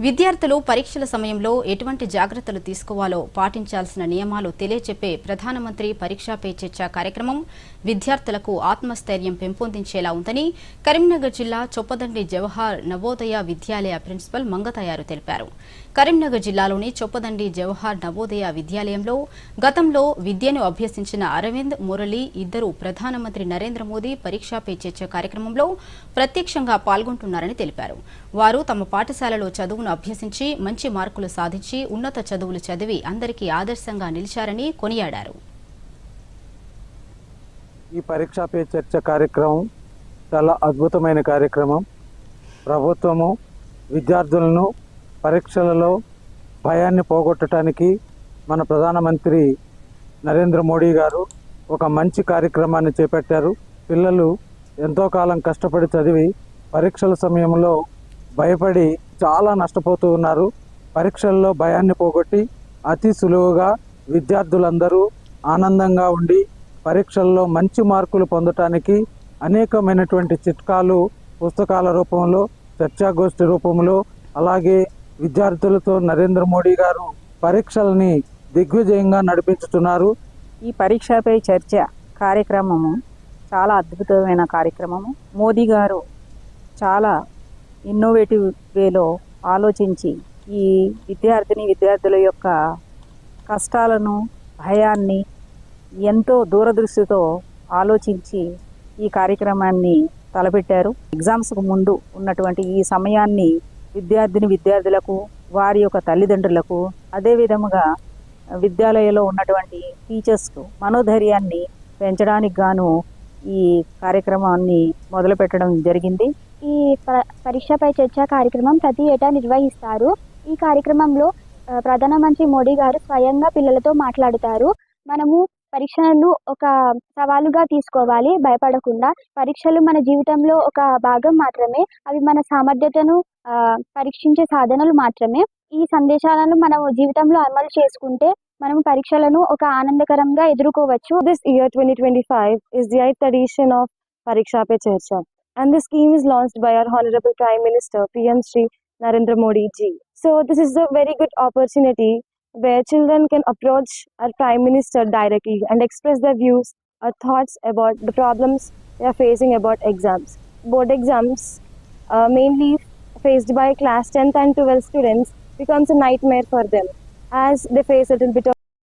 విద్యార్థులు పరీక్షల సమయంలో ఎటువంటి జాగ్రత్తలు తీసుకోవాలో పాటించాల్సిన నియమాలు తెలియచెప్పే ప్రధానమంత్రి పరీక్షా పే చర్చ కార్యక్రమం విద్యార్థులకు ఆత్మస్థైర్యం పెంపొందించేలా ఉందని కరీంనగర్ జిల్లా చొప్పదండి జవహర్ నవోదయ విద్యాలయ ప్రిన్సిపల్ మంగతయారు తెలిపారు. కరీంనగర్ జిల్లాలోని చొప్పదండి జవహర్ నవోదయ విద్యాలయంలో గతంలో విద్యను అభ్యసించిన అరవింద్ మురళి ఇద్దరు ప్రధానమంత్రి నరేంద్ర మోదీ పరీక్షా పే చర్చ కార్యక్రమంలో ప్రత్యక్షంగా పాల్గొంటున్నారని తెలిపారు. వారు తమ పాఠశాలలో చదువు చదువును అభ్యసించి మంచి మార్కులు సాధించి ఉన్నత చదువులు చదివి అందరికీ ఆదర్శంగా నిలిచారని కొనియాడారు. ఈ పరీక్షా పే చర్చ కార్యక్రమం చాలా అద్భుతమైన కార్యక్రమం. ప్రభుత్వము విద్యార్థులను పరీక్షలలో భయాన్ని పోగొట్టడానికి మన ప్రధానమంత్రి నరేంద్ర మోడీ గారు ఒక మంచి కార్యక్రమాన్ని చేపట్టారు. పిల్లలు ఎంతో కాలం కష్టపడి చదివి పరీక్షల సమయంలో భయపడి చాలా నష్టపోతూ ఉన్నారు. పరీక్షల్లో భయాన్ని పోగొట్టి అతి సులువుగా విద్యార్థులందరూ ఆనందంగా ఉండి పరీక్షల్లో మంచి మార్కులు పొందటానికి అనేకమైనటువంటి చిట్కాలు పుస్తకాల రూపంలో చర్చాగోష్ఠి రూపంలో అలాగే విద్యార్థులతో నరేంద్ర మోడీ గారు పరీక్షల్ని దిగ్విజయంగా నడిపించుతున్నారు. ఈ పరీక్షపై చర్చ కార్యక్రమము చాలా అద్భుతమైన కార్యక్రమము. మోదీ గారు చాలా ఇన్నోవేటివ్ వేలో ఆలోచించి ఈ విద్యార్థిని విద్యార్థుల యొక్క కష్టాలను భయాన్ని ఎంతో దూరదృష్టితో ఆలోచించి ఈ కార్యక్రమాన్ని తలపెట్టారు. ఎగ్జామ్స్కు ముందు ఉన్నటువంటి ఈ సమయాన్ని విద్యార్థిని విద్యార్థులకు వారి యొక్క తల్లిదండ్రులకు అదే విధముగా విద్యాలయంలో ఉన్నటువంటి టీచర్స్కు మనోధైర్యాన్ని పెంచడానికి గాను ఈ కార్యక్రమాన్ని మొదలుపెట్టడం జరిగింది. ఈ పరీక్షపై చర్చ కార్యక్రమం ప్రతి ఏటా నిర్వహిస్తారు. ఈ కార్యక్రమంలో ప్రధానమంత్రి మోడీ గారు స్వయంగా పిల్లలతో మాట్లాడుతారు. మనము పరీక్షలను ఒక సవాలుగా తీసుకోవాలి భయపడకుండా. పరీక్షలు మన జీవితంలో ఒక భాగం మాత్రమే. అవి మన సామర్థ్యతను పరీక్షించే సాధనలు మాత్రమే. ఈ సందేశాలను మనం జీవితంలో అమలు చేసుకుంటే మనం పరీక్షలను ఒక ఆనందకరంగా ఎదుర్కోవచ్చు This year 2025 is the 8th edition of Pariksha Pe Charcha and this scheme is launched by our Honorable Prime Minister PM Shri Narendra Modi ji. So this is a very good opportunity where children can approach our Prime Minister directly and express their views or thoughts about the problems they are facing about exams. Board exams uh, mainly faced by class 10th and 12th students becomes a nightmare for them as they face a little bit of